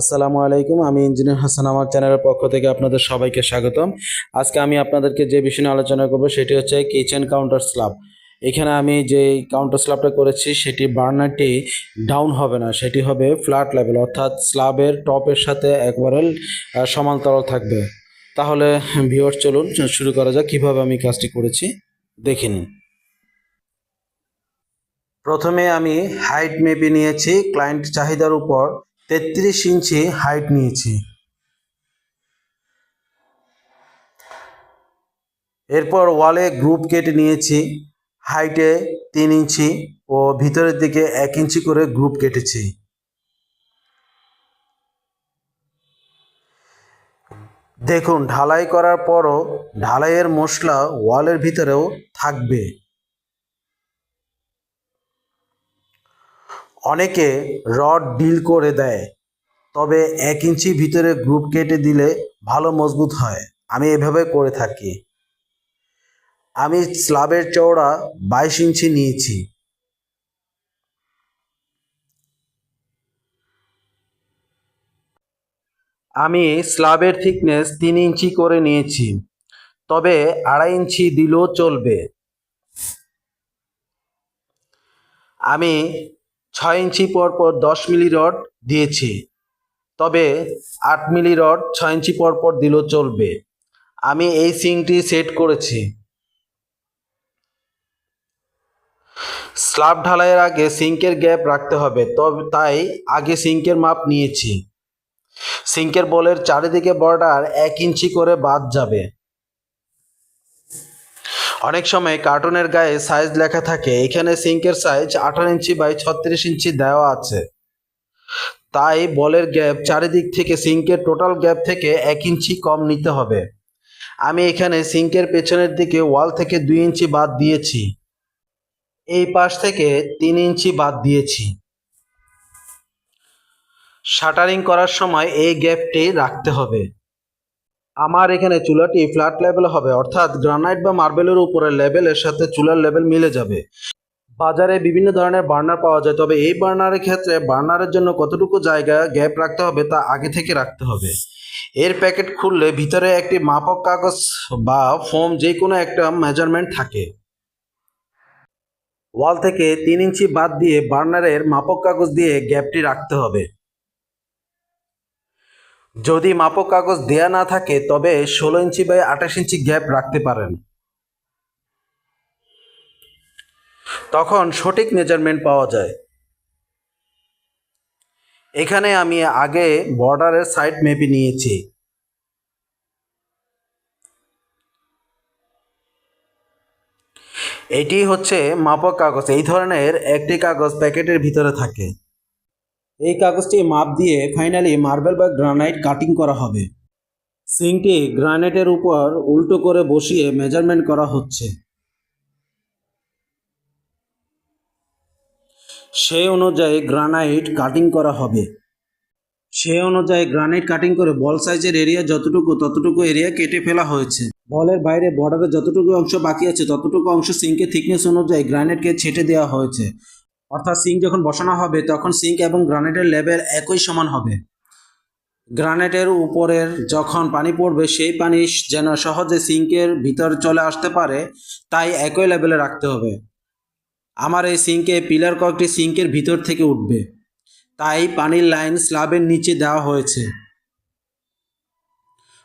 আসসালামু আলাইকুম। আমি ইঞ্জিনিয়ার হাসান আমার চ্যানেলের পক্ষ থেকে আপনাদের সবাইকে স্বাগতম। আজকে আমি আপনাদেরকে যে বিষয় নিয়ে আলোচনা করব সেটি হচ্ছে কিচেন কাউন্টার স্ল্যাব এখানে আমি যে কাউন্টার স্ল্যাবটা করেছি সেটি বার্নারটি ডাউন হবে না, সেটি হবে ফ্ল্যাট লেভেল অর্থাৎ স্ল্যাবের টপের সাথে একবারে সমান্তরাল থাকবে। তাহলে ভিউয়ার চলুন, শুরু করা যাক, কীভাবে আমি কাজটি করেছি, দেখে নিন। প্রথমে আমি হাইট মেপে নিয়েছি ক্লায়েন্ট চাহিদার উপর। তেত্রিশ ইঞ্চি হাইট নিয়েছি। এরপর ওয়ালে গ্রুপ কেটে নিয়েছি। হাইটে তিন ইঞ্চি ও ভিতরের দিকে এক ইঞ্চি করে গ্রুপ কেটেছি। দেখুন, ঢালাই করার পরও ঢালাইয়ের মশলা ওয়ালের ভিতরেও থাকবে। অনেকে রড ডিল করে দেয়, তবে এক ইঞ্চি ভিতরে গ্রুপ কেটে দিলে ভালো মজবুত হয়। আমি এভাবে করে থাকি। আমি স্ল্যাবের চওড়া বাইশ ইঞ্চি নিয়েছি। আমি স্ল্যাবের থিকনেস তিন ইঞ্চি করে নিয়েছি, তবে আড়াই ইঞ্চি দিলেও চলবে। আমি ছয় ইঞ্চি পর পর দশ মিলি রড দিয়েছি। তবে আট মিলি রড ছয় ইঞ্চি পর পর দিলেও চলবে। আমি এই সিংটি সেট করেছি। স্ল্যাব ঢালাইয়ের আগে সিঙ্কের গ্যাপ রাখতে হবে। তবে তাই আগে সিঙ্কের মাপ নিয়েছি। সিঙ্কের বলের চারিদিকে বর্ডার এক ইঞ্চি করে বাদ যাবে। অনেক সময় কার্টুনের গায়ে সাইজ লেখা থাকে, এখানে সিঙ্কের সাইজ আঠারো ইঞ্চি বাই ছত্রিশ ইঞ্চি দেওয়া আছে। তাই বলের গ্যাপ চারিদিক থেকে সিঙ্কের টোটাল গ্যাপ থেকে এক ইঞ্চি কম নিতে হবে। আমি এখানে সিঙ্কের পেছনের দিকে ওয়াল থেকে দুই ইঞ্চি বাদ দিয়েছি। এই পাশ থেকে তিন ইঞ্চি বাদ দিয়েছি। শাটারিং করার সময় এই গ্যাপটি রাখতে হবে। আমার এখানে চুলাটি ফ্ল্যাট লেভেল হবে, অর্থাৎ গ্রানাইট বা মার্বেলের উপরে লেভেলের সাথে চুলার লেভেল মিলে যাবে। বাজারে বিভিন্ন ধরনের বার্নার পাওয়া যায়, তবে এই বার্নারের ক্ষেত্রে বার্নারের জন্য কতটুকু জায়গা গ্যাপ রাখতে হবে তা আগে থেকে রাখতে হবে। এর প্যাকেট খুললে ভিতরে একটি মাপক কাগজ বা ফোম যে কোনো একটা মেজারমেন্ট থাকে। ওয়াল থেকে তিন ইঞ্চি বাদ দিয়ে বার্নারের মাপক কাগজ দিয়ে গ্যাপটি রাখতে হবে। যদি মাপক কাগজ দেয়া না থাকে, তবে ষোলো ইঞ্চি বাই আঠাশ ইঞ্চি গ্যাপ রাখতে পারেন। তখন সঠিক মেজারমেন্ট পাওয়া যায়। এখানে আমি আগে বর্ডারের সাইড মেপে নিয়েছি। এটি হচ্ছে মাপক কাগজ। এই ধরনের একটি কাগজ প্যাকেটের ভিতরে থাকে। এই কাগজটি মাপ দিয়ে ফাইনালি মার্বেল বা গ্রানাইট কাটিং করা হবে। সিংটি গ্রানাইটের উপর উল্টো করে বসিয়ে মেজারমেন্ট করা হচ্ছে। সেই অনুযায়ী গ্রানাইট কাটিং করা হবে। সেই অনুযায়ী গ্রানাইট কাটিং করে বল সাইজের এরিয়া যতটুকু ততটুকু এরিয়া কেটে ফেলা হয়েছে। বলের বাইরে বর্ডারে যতটুকু অংশ বাকি আছে ততটুকু অংশ সিঙ্কের থিকনেস অনুযায়ী গ্রানাইটকে ছেটে দেওয়া হয়েছে। অর্থাৎ সিঙ্ক যখন বসানো হবে, তখন সিঙ্ক এবং গ্রানাইটের লেভেল একই সমান হবে। গ্রানাইটের উপরের যখন পানি পড়বে, সেই পানি যেন সহজে সিঙ্কের ভিতর চলে আসতে পারে, তাই একই লেভেলে রাখতে হবে। আমার এই সিঙ্কে পিলার কয়েকটি সিঙ্কের ভিতর থেকে উঠবে। তাই পানির লাইন স্ল্যাবের নিচে দেওয়া হয়েছে।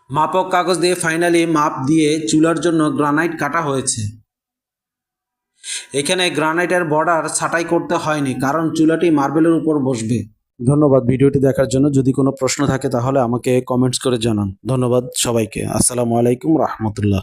মাপক কাগজ দিয়ে ফাইনালি মাপ দিয়ে চুলার জন্য গ্রানাইট কাটা হয়েছে। এখানে গ্রানাইটের বর্ডার ছাটাই করতে হয়নি, কারণ চুলাটি মার্বেলের উপর বসবে। ধন্যবাদ ভিডিওটি দেখার জন্য। যদি কোনো প্রশ্ন থাকে তাহলে আমাকে কমেন্টস করে জানান। ধন্যবাদ সবাইকে। আসসালামু আলাইকুম রহমতুল্লাহ।